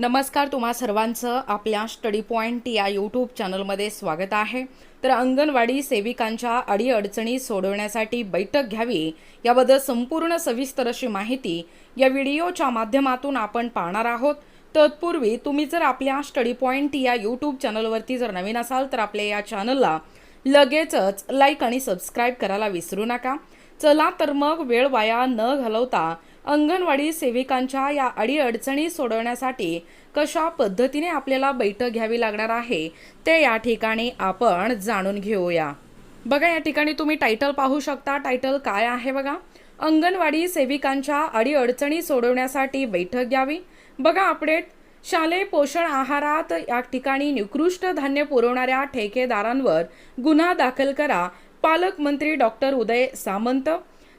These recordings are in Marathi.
नमस्कार तुम्हा सर्वांचं आपल्या स्टडी पॉईंट या यूट्यूब चॅनलमध्ये स्वागत आहे. तर अंगणवाडी सेविकांच्या अडीअडचणी सोडवण्यासाठी बैठक घ्यावी याबद्दल संपूर्ण सविस्तर अशी माहिती या व्हिडिओच्या माध्यमातून आपण पाहणार आहोत. तत्पूर्वी तुम्ही जर आपल्या स्टडी पॉईंट या यूट्यूब चॅनलवरती जर नवीन असाल तर आपल्या या चॅनलला लगेचच लाईक आणि सबस्क्राईब करायला विसरू नका. चला तर मग वेळ वाया न घालवता अंगणवाडी सेविकांच्या या अडीअडचणी सोडवण्यासाठी कशा पद्धतीने आपल्याला बैठक घ्यावी लागणार आहे ते या ठिकाणी आपण जाणून घेऊया. बघा या ठिकाणी तुम्ही टायटल पाहू शकता. टायटल काय आहे बघा? अंगणवाडी सेविकांच्या अडीअडचणी सोडवण्यासाठी बैठक घ्यावी. बघा अपडेट शालेय पोषण आहारात या ठिकाणी निकृष्ट धान्य पुरवणाऱ्या ठेकेदारांवर गुन्हा दाखल करा. पालकमंत्री डॉक्टर उदय सामंत.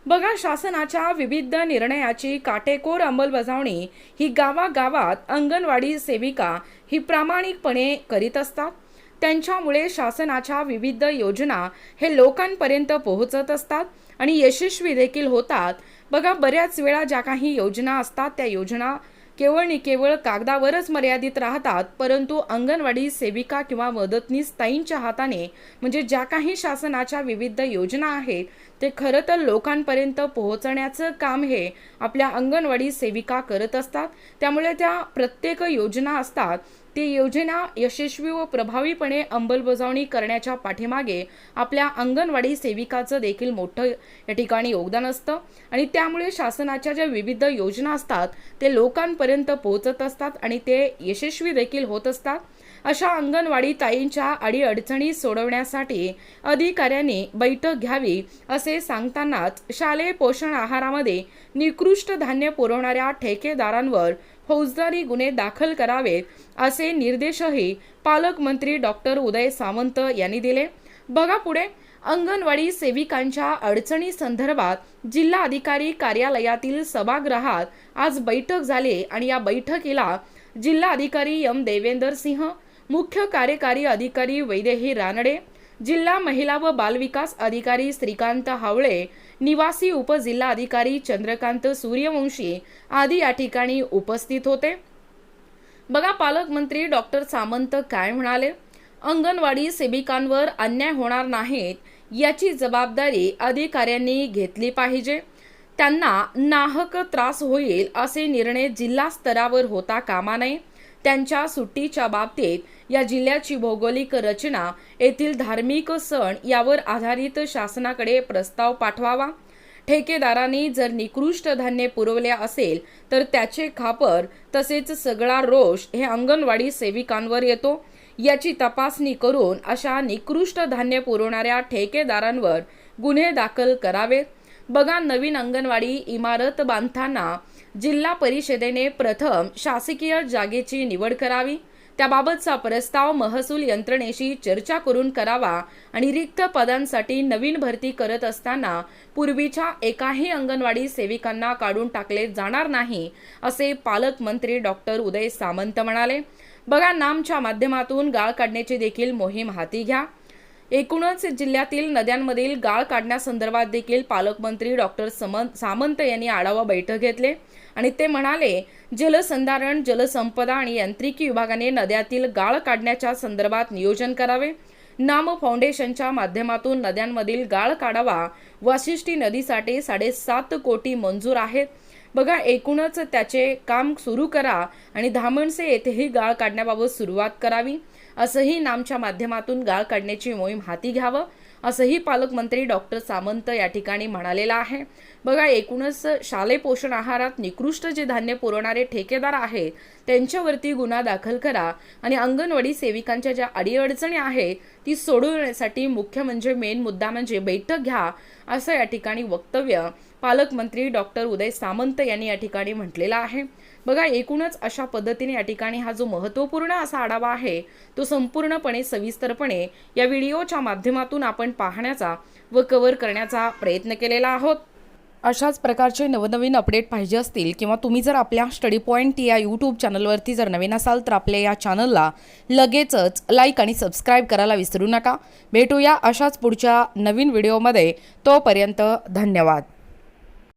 बघा शासनाच्या विविध निर्णयाची काटेकोर अंमलबजावणी ही गावागावात अंगणवाडी सेविका ही प्रामाणिकपणे करीत असतात. त्यांच्यामुळे शासनाच्या विविध योजना हे लोकांपर्यंत पोहोचत असतात आणि यशस्वी देखील होतात. बघा बऱ्याच वेळा ज्या काही योजना असतात त्या योजना केवळ नि केवळ कागदावरच मर्यादित राहतात परंतु अंगणवाडी सेविका किंवा मदतनीस ताईंच्या हाताने म्हणजे ज्या काही शासनाच्या विविध योजना आहेत ते खरं तर लोकांपर्यंत पोहोचण्याचं काम हे आपल्या अंगणवाडी सेविका करत असतात. त्यामुळे त्या प्रत्येक योजना असतात. ती योजना यशस्वी व प्रभावीपणे अंमलबजावणी करण्याच्या पाठीमागे आपल्या अंगणवाडी सेविकाचं देखील मोठं या ठिकाणी योगदान असतं. आणि त्यामुळे शासनाच्या ज्या विविध योजना असतात ते लोकांपर्यंत पोहोचत असतात आणि ते यशस्वी देखील होत असतात. अशा अंगणवाडी ताईंच्या अडीअडचणी सोडवण्यासाठी अधिकाऱ्यांनी बैठक घ्यावी असे सांगतानाच शालेय पोषण आहारामध्ये निकृष्ट धान्य पुरवणाऱ्या ठेकेदारांवर फौजदारी गुन्हे दाखल करावेत असे निर्देशही पालकमंत्री डॉक्टर उदय सामंत यांनी दिले. बघा पुढे. अंगणवाडी सेविकांच्या अडचणी संदर्भात जिल्हा अधिकारी कार्यालयातील सभागृहात आज बैठक झाली आणि या बैठकीला जिल्हा अधिकारी एम. देवेंदर सिंह मुख्य कार्यकारी अधिकारी वैदेही रानडे जिल्हा महिला व बालविकास अधिकारी श्रीकांत हावळे निवासी उपजिल्हाधिकारी चंद्रकांत सूर्यवंशी आदी या ठिकाणी उपस्थित होते. बघा पालकमंत्री डॉक्टर सामंत काय म्हणाले? अंगणवाडी सेविकांवर अन्याय होणार नाहीत याची जबाबदारी अधिकाऱ्यांनी घेतली पाहिजे. त्यांना नाहक त्रास होईल असे निर्णय जिल्हा स्तरावर होता कामा नये. त्यांच्या सुट्टीच्या बाबतीत या जिल्ह्याची भौगोलिक रचना येथील धार्मिक सण यावर आधारित शासनाकडे प्रस्ताव पाठवावा. ठेकेदारांनी जर निकृष्ट धान्य पुरवले असेल तर त्याचे खापर तसेच सगळा रोष हे अंगणवाडी सेविकांवर येतो. याची तपासणी करून अशा निकृष्ट धान्य पुरवणाऱ्या ठेकेदारांवर गुन्हे दाखल करावेत. बघा नवीन अंगणवाडी इमारत बांधताना जिल्हा परिषदेने प्रथम शासकीय जागेची निवड करावी. त्याबाबतचा प्रस्ताव महसूल यंत्रणेशी चर्चा करून करावा आणि रिक्त पदांसाठी नवीन भरती करत असताना पूर्वीच्या एकाही अंगणवाडी सेविकांना काढून टाकले जाणार नाही असे पालकमंत्री डॉक्टर उदय सामंत म्हणाले. बघा नामच्या माध्यमातून गाळ काढण्याची देखील मोहीम हाती घ्या. एकूणच जिल्ह्यातील नद्यांमधील गाळ काढण्यासंदर्भात देखील पालकमंत्री डॉक्टर समंत सामंत यांनी आढावा बैठक घेतले. आणि ते म्हणाले जलसंधारण जलसंपदा आणि यांत्रिकी विभागाने नद्यातील गाळ काढण्याच्या संदर्भात नियोजन करावे. नाम फाउंडेशनच्या माध्यमातून नद्यांमधील गाळ काढावा. वाशिष्ठी नदीसाठी साडेसात कोटी मंजूर आहेत. बघा एकूणच त्याचे काम सुरू करा आणि धामणसे येथेही गाळ काढण्याबाबत सुरुवात करावी. असंही नामच्या माध्यमातून गाळ काढण्याची मोहीम हाती घ्यावं असंही पालकमंत्री डॉक्टर सामंत या ठिकाणी म्हणालेलं आहे. बघा एकूणच शालेय पोषण आहारात निकृष्ट जे धान्य पुरवणारे ठेकेदार आहेत त्यांच्यावरती गुन्हा दाखल करा आणि अंगणवाडी सेविकांच्या ज्या अडीअडचणी आहेत ती सोडवण्यासाठी मुख्य म्हणजे मेन मुद्दा म्हणजे बैठक घ्या असं या ठिकाणी वक्तव्य पालकमंत्री डॉक्टर उदय सामंत यांनी या ठिकाणी म्हटलेला आहे. बघा एकूणच अशा पद्धतीने या ठिकाणी हा जो महत्त्वपूर्ण असा आढावा आहे तो संपूर्णपणे सविस्तरपणे या व्हिडिओच्या माध्यमातून आपण पाहण्याचा व कव्हर करण्याचा प्रयत्न केलेला आहोत. अशाच प्रकारचे नवनवीन अपडेट पाहिजे असतील किंवा तुम्ही जर आपल्या स्टडी पॉईंट या यूट्यूब चॅनलवरती जर नवीन असाल तर आपल्या या चॅनलला लगेचच लाईक आणि सबस्क्राईब करायला विसरू नका. भेटूया अशाच पुढच्या नवीन व्हिडिओमध्ये तोपर्यंत धन्यवाद.